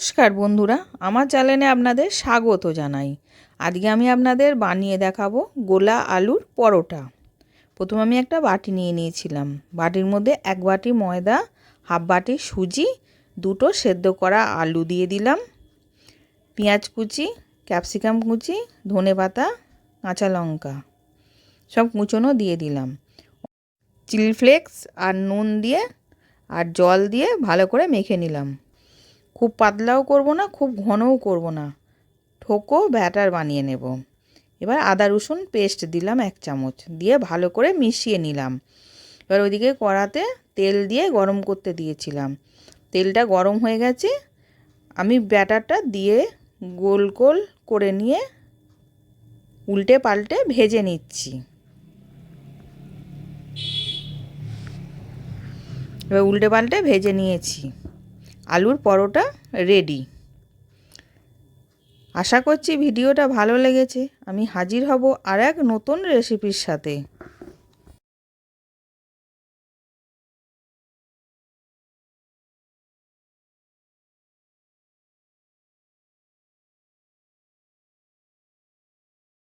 নমস্কার বন্ধুরা, আমার চ্যানেলে আপনাদের স্বাগত জানাই। আজকে আমি আপনাদের বানিয়ে দেখাবো গোলা আলুর পরোটা। প্রথমে আমি একটা বাটি নিয়ে নিয়েছিলাম। বাটির মধ্যে এক বাটি ময়দা, হাফ বাটি সুজি, দুটো সেদ্ধ করা আলু দিয়ে দিলাম। পেঁয়াজ কুচি, ক্যাপসিকাম কুচি, ধনে পাতা, কাঁচা লঙ্কা, সব কুচোনো দিয়ে দিলাম। চিলি ফ্লেক্স আর নুন দিয়ে আর জল দিয়ে ভালো করে মেখে নিলাম। খুব পাতলাও করব না, খুব ঘনও করব না। ঠোকো, ব্যাটার বানিয়ে নেব। এবার আদা, রসুন পেস্ট দিলাম এক চামচ, দিয়ে ভালো করে মিশিয়ে নিলাম। এবার ওইদিকে কড়াতে তেল দিয়ে গরম করতে দিয়েছিলাম। তেলটা গরম হয়ে গেছে, আমি ব্যাটারটা দিয়ে গোল গোল করে নিয়ে উল্টে পাল্টে ভেজে নিচ্ছি। এবার উল্টে পাল্টে ভেজে নিয়েছি। আলুর পরোটা রেডি আশা করছি ভিডিওটা ভালো লেগেছে। আমি হাজির হব আর এক নতুন রেসিপির সাথে।